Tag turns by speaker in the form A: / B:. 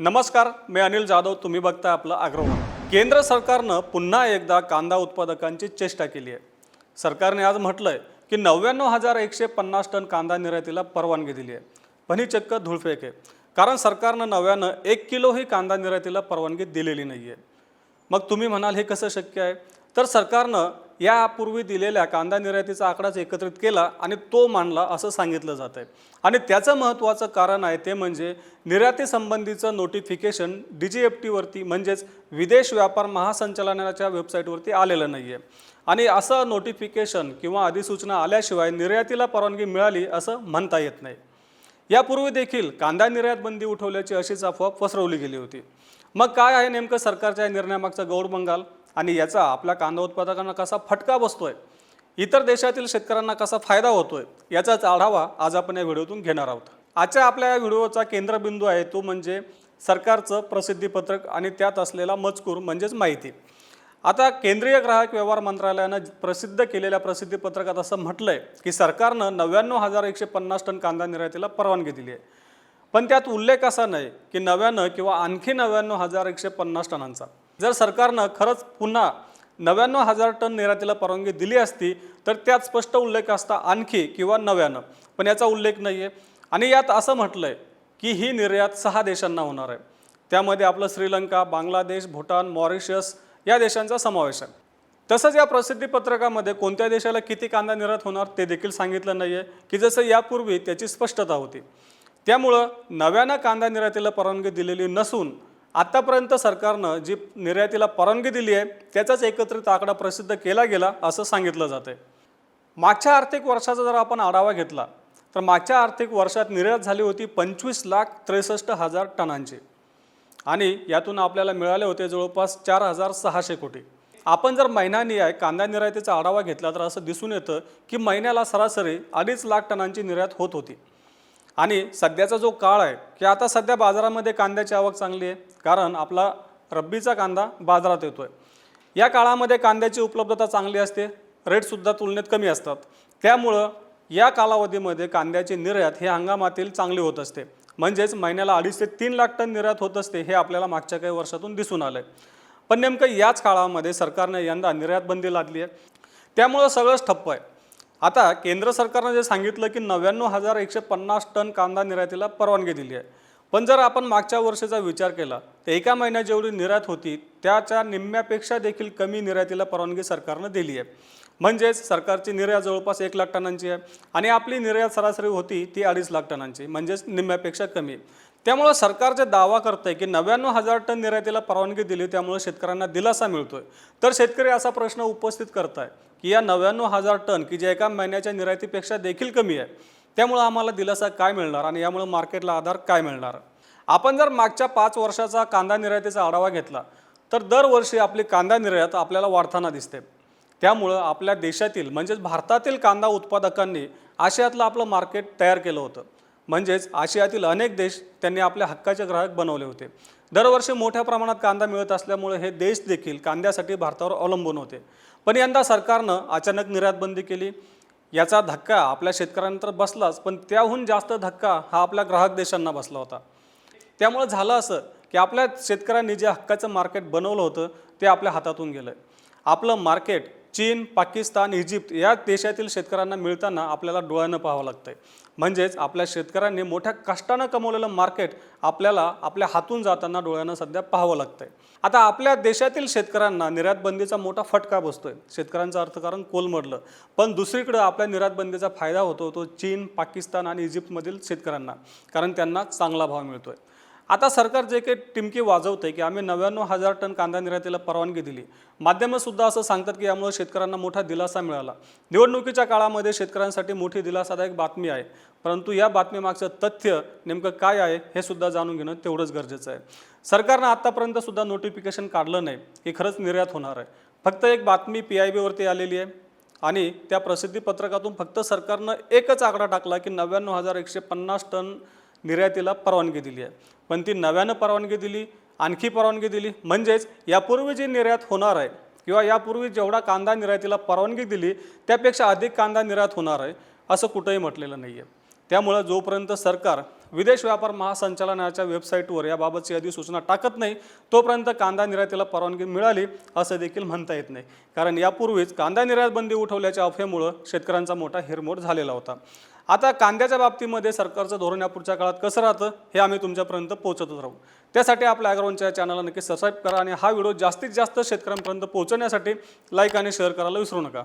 A: नमस्कार मी अनिल जाधव तुम्ही बघता आपलं आग्रह केंद्र सरकारनं पुन्हा एकदा कांदा उत्पादकांची चेष्टा केली आहे. सरकारने आज म्हटलं आहे की नव्याण्णव हजार एकशे पन्नास टन कांदा निर्यातीला परवानगी दिली आहे. पण ही चक्क धुळफेक आहे. कारण सरकारनं नव्यानं एक किलोही कांदा निर्यातीला परवानगी दिलेली नाही आहे मग तुम्ही म्हणाल हे कसं शक्य आहे? तर सरकारनं यापूर्वी दिलेल्या कांदा निर्यातीचा आकडाच एकत्रित केला आणि तो मांडला असं सांगितलं जात आहे आणि त्याचं महत्त्वाचं कारण आहे ते म्हणजे निर्यातीसंबंधीचं नोटिफिकेशन डी जी एफ टीवरती म्हणजेच विदेश व्यापार महासंचालनाच्या वेबसाईटवरती आलेलं नाही आहे आणि असं नोटिफिकेशन किंवा अधिसूचना आल्याशिवाय निर्यातीला परवानगी मिळाली असं म्हणता येत नाही. यापूर्वी देखील कांदा निर्यात बंदी उठवल्याची अशीच अफवा पसरवली गेली होती. मग काय आहे नेमकं सरकारच्या निर्णयामागचा गौड बंगाल? आणि याचा आपल्या कांदा उत्पादकांना कसा फटका बसतोय इतर देशातील शेतकऱ्यांना कसा फायदा होतोय याचाच आढावा आज आपण या व्हिडिओतून घेणार आहोत. आजच्या आपल्या या व्हिडिओचा केंद्रबिंदू आहे तो म्हणजे सरकारचं प्रसिद्धीपत्रक आणि त्यात असलेला मजकूर म्हणजेच माहिती. आता केंद्रीय ग्राहक व्यवहार मंत्रालयानं प्रसिद्ध केलेल्या प्रसिद्धीपत्रकात असं म्हटलं आहे की सरकारनं नव्याण्णव हजार एकशे पन्नास टन कांदा निर्यातीला परवानगी दिली आहे. पण त्यात उल्लेख असा नाही की नव्याण्णव किंवा आणखी नव्याण्णव हजार एकशे पन्नास टनांचा. जर सरकारनं खरंच पुन्हा नव्याण्णव हजार टन निर्यातीला परवानगी दिली असती तर त्यात स्पष्ट उल्लेख असता आणखी किंवा नव्याण्णव पण याचा उल्लेख नाही आहे आणि यात असं म्हटलं आहे की ही निर्यात सहा देशांना होणार आहे. त्यामध्ये आपलं श्रीलंका बांगलादेश भूटान मॉरिशस या देशांचा समावेश आहे. तसंच या प्रसिद्धीपत्रकामध्ये कोणत्या देशाला किती कांदा निर्यात होणार ते देखील सांगितलं नाही आहे की जसं यापूर्वी त्याची स्पष्टता होती. त्यामुळं नव्यानं कांदा निर्यातीला परवानगी दिलेली नसून आत्तापर्यंत सरकारनं जी निर्यातीला परवानगी दिली आहे त्याचाच एकत्रित आकडा प्रसिद्ध केला गेला असं सांगितलं जातं मागच्या आर्थिक वर्षाचा जर आपण आढावा घेतला तर मागच्या आर्थिक वर्षात निर्यात झाली होती पंचवीस लाख त्रेसष्ट हजार टनांची. आणि यातून आपल्याला मिळाले होते जवळपास चार हजार सहाशे कोटी. आपण जर महिन्यानी आहे कांदा निर्यातीचा आढावा घेतला तर असं दिसून येतं की महिन्याला सरासरी अडीच लाख टनांची निर्यात होत होती. आणि सध्याचा जो काळ आहे की आता सध्या बाजारामध्ये कांद्याची आवक चांगली आहे कारण आपला रब्बीचा कांदा बाजारात येतो आहे या काळामध्ये कांद्याची उपलब्धता चांगली असते रेटसुद्धा तुलनेत कमी असतात. त्यामुळं या कालावधीमध्ये कांद्याची निर्यात हे हंगामातील चांगली होत असते. म्हणजेच महिन्याला अडीच ते तीन लाख टन निर्यात होत असते हे आपल्याला मागच्या काही वर्षातून दिसून आलं आहे पण नेमकं याच काळामध्ये सरकारने यंदा निर्यात बंदी लादली आहे. त्यामुळं सगळंच ठप्प आहे. आता केंद्र सरकारनं जे सांगितलं की नव्याण्णव हजार एकशे पन्नास टन कांदा निर्यातीला परवानगी दिली आहे. पण जर आपण मागच्या वर्षीचा विचार केला तर एका महिन्यात जेवढी निर्यात होती त्याच्या निम्म्यापेक्षा देखील कमी निर्यातीला परवानगी सरकारनं दिली आहे. म्हणजेच सरकारची निर्यात जवळपास एक लाख टनांची आहे आणि आपली निर्यात सरासरी होती ती अडीच लाख टनांची म्हणजेच निम्म्यापेक्षा कमी. त्यामुळं सरकार जे दावा करतंय की नव्याण्णव हजार टन निर्यातीला परवानगी दिली त्यामुळे शेतकऱ्यांना दिलासा मिळतोय. तर शेतकरी असा प्रश्न उपस्थित करताय की या नव्याण्णव हजार टन की जे एका महिन्याच्या निर्यातीपेक्षा देखील कमी आहे त्यामुळं आम्हाला दिलासा काय मिळणार आणि यामुळं मार्केटला आधार काय मिळणार? आपण जर मागच्या पाच वर्षाचा कांदा निर्यातीचा आढावा घेतला तर दरवर्षी आपली कांदा निर्यात आपल्याला वाढताना दिसते. त्यामुळं आपल्या देशातील म्हणजेच भारतातील कांदा उत्पादकांनी आशियातलं आपलं मार्केट तयार केलं होतं. म्हणजेच आशियातील अनेक देश त्यांनी आपल्या हक्काचे ग्राहक बनवले होते. दरवर्षी मोठ्या प्रमाणात कांदा मिळत असल्यामुळे हे देश देखील कांद्यासाठी भारतावर अवलंबून होते. पण यंदा सरकारनं अचानक निर्यातबंदी केली. याचा धक्का आपल्या शेतकऱ्यांना तर बसलाच पण त्याहून जास्त धक्का हा आपल्या ग्राहक देशांना बसला होता. त्यामुळे झालं असं की आपल्या शेतकऱ्यांनी जे हक्काचं मार्केट बनवलं होतं ते आपल्या हातातून गेलं आपलं मार्केट चीन पाकिस्तान इजिप्त या देशातील शेतकऱ्यांना मिळताना आपल्याला डोळ्यानं पाहावं लागतंय. म्हणजेच आपल्या शेतकऱ्यांनी मोठ्या कष्टानं कमवलेलं मार्केट आपल्याला आपल्या हातून जाताना डोळ्यानं सध्या पाहावं लागतंय. आता आपल्या देशातील शेतकऱ्यांना निर्यातबंदीचा मोठा फटका बसतोय. शेतकऱ्यांचं अर्थकारण कोलमडलं. पण दुसरीकडं आपल्या निर्यातबंदीचा फायदा होतो तो चीन पाकिस्तान आणि इजिप्तमधील शेतकऱ्यांना. कारण त्यांना चांगला भाव मिळतोय. आता सरकार जे काही टिमकी आहे की आम्ही नव्याण्णव हजार टन कांदा निर्यातीला परवानगी दिली. माध्यमंसुद्धा असं सांगतात की यामुळे शेतकऱ्यांना मोठा दिलासा मिळाला. निवडणुकीच्या काळामध्ये शेतकऱ्यांसाठी मोठी दिलासादायक बातमी आहे. परंतु या बातमीमागचं तथ्य नेमकं काय आहे हे सुद्धा जाणून घेणं तेवढंच गरजेचं आहे. सरकारनं आत्तापर्यंत सुद्धा नोटिफिकेशन काढलं नाही की खरंच निर्यात होणार आहे. फक्त एक बातमी पी आय बीवरती आलेली आहे आणि त्या प्रसिद्धी पत्रकातून फक्त सरकारनं एकच आकडा टाकला की नव्याण्णव हजार एकशे पन्नास टन निर्यातीला परवानगी दिली आहे. पण ती नव्यानं परवानगी दिली आणखी परवानगी दिली म्हणजेच यापूर्वी जी निर्यात होणार आहे किंवा यापूर्वी जेवढा कांदा निर्यातीला परवानगी दिली त्यापेक्षा अधिक कांदा निर्यात होणार आहे असं कुठंही म्हटलेलं नाही आहे त्यामुळं जोपर्यंत सरकार विदेश व्यापार महासंचालनाच्या वेबसाईटवर याबाबतची अधिसूचना टाकत नाही तोपर्यंत कांदा निर्यातीला परवानगी मिळाली असं देखील म्हणता येत नाही. कारण यापूर्वीच कांदा निर्यात बंदी उठवल्याच्या अफवेमुळं शेतकऱ्यांचा मोठा हिरमोड झालेला होता. आता कांद्याच्या बाबतीमध्ये सरकारचं धोरण यापुढच्या काळात कसं राहतं हे आम्ही तुमच्यापर्यंत पोहोचतच राहू. त्यासाठी आपल्या ॲग्रॉनच्या चॅनलला नक्की सबस्क्राईब करा आणि हा व्हिडिओ जास्तीत जास्त शेतकऱ्यांपर्यंत पोहोचवण्यासाठी लाईक आणि शेअर करायला विसरू नका.